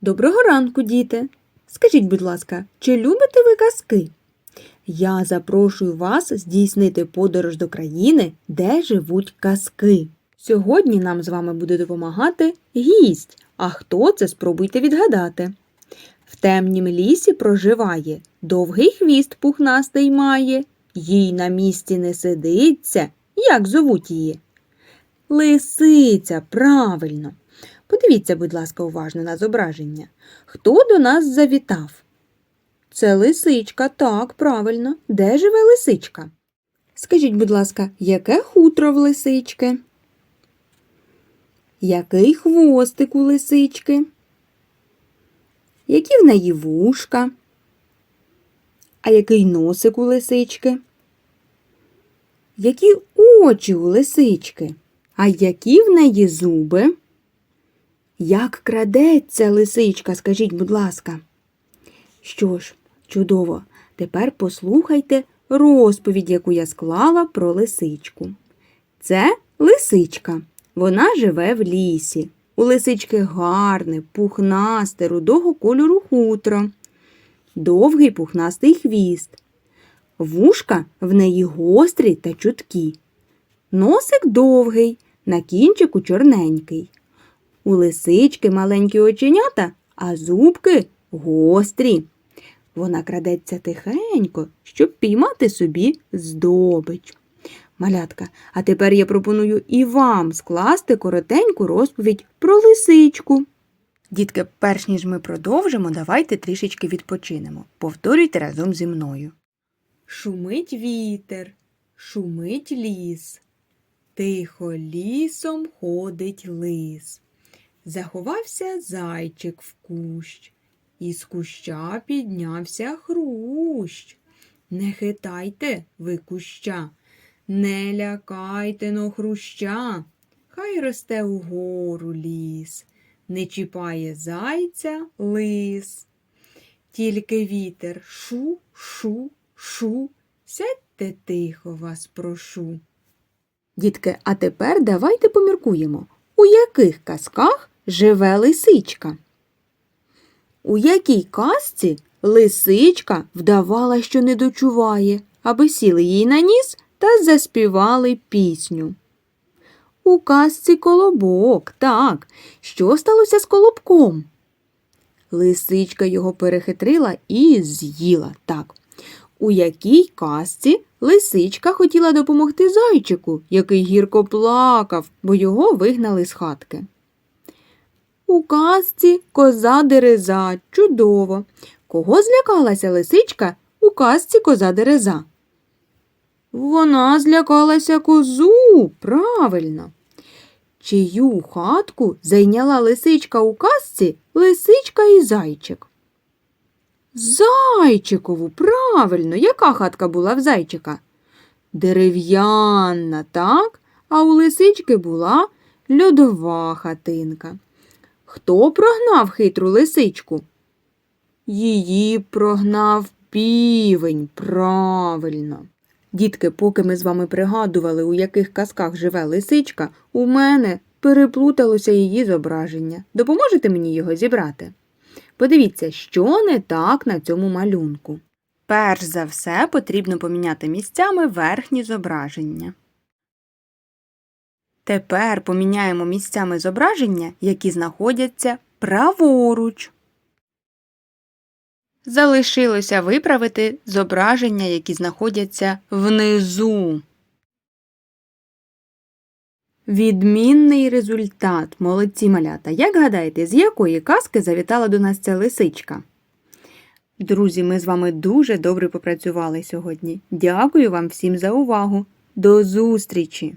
Доброго ранку, діти! Скажіть, будь ласка, чи любите ви казки? Я запрошую вас здійснити подорож до країни, де живуть казки. Сьогодні нам з вами буде допомагати гість. А хто це спробуйте відгадати. В темнім лісі проживає, довгий хвіст пухнастий має, їй на місці не сидиться. Як зовуть її? Лисиця, правильно. Подивіться, будь ласка, уважно на зображення. Хто до нас завітав? Це лисичка, так, правильно. Де живе лисичка? Скажіть, будь ласка, яке хутро в лисички? Який хвостик у лисички? Які в неї вушка? А який носик у лисички? Які очі у лисички? А які в неї зуби? Як крадеться лисичка, скажіть, будь ласка. Що ж, чудово, тепер послухайте розповідь, яку я склала про лисичку. Це лисичка. Вона живе в лісі. У лисички гарне, пухнасте, рудого кольору хутро, довгий пухнастий хвіст. Вушка в неї гострі та чуткі. Носик довгий, на кінчику чорненький. У лисички маленькі оченята, а зубки гострі. Вона крадеться тихенько, щоб піймати собі здобич. Малятка, а тепер я пропоную і вам скласти коротеньку розповідь про лисичку. Дітки, перш ніж ми продовжимо, давайте трішечки відпочинемо. Повторюйте разом зі мною. Шумить вітер, шумить ліс. Тихо лісом ходить лис. Заховався зайчик в кущ, із куща піднявся хрущ. Не хитайте ви куща, не лякайте но хруща, хай росте угору ліс, не чіпає зайця лис. Тільки вітер шу, шу, шу, сядьте тихо вас прошу. Дітки, а тепер давайте поміркуємо, у яких казках живе лисичка. У якій казці лисичка вдавала, що не дочуває, аби сіли їй на ніс та заспівали пісню. У казці колобок, так. Що сталося з колобком? Лисичка його перехитрила і з'їла, так. У якій казці лисичка хотіла допомогти зайчику, який гірко плакав, бо його вигнали з хатки. У казці коза дереза. Чудово. Кого злякалася лисичка у казці коза дереза? Вона злякалася козу, правильно. Чию хатку зайняла лисичка у казці лисичка і зайчик? Зайчикову, правильно, яка хатка була в зайчика? Дерев'яна, так, а у лисички була льодова хатинка. Хто прогнав хитру лисичку? Її прогнав півень, правильно. Дітки, поки ми з вами пригадували, у яких казках живе лисичка, у мене переплуталося її зображення. Допоможете мені його зібрати? Подивіться, що не так на цьому малюнку. Перш за все потрібно поміняти місцями верхні зображення. Тепер поміняємо місцями зображення, які знаходяться праворуч. Залишилося виправити зображення, які знаходяться внизу. Відмінний результат. Молодці малята. Як гадаєте, з якої казки завітала до нас ця лисичка? Друзі, ми з вами дуже добре попрацювали сьогодні. Дякую вам всім за увагу. До зустрічі!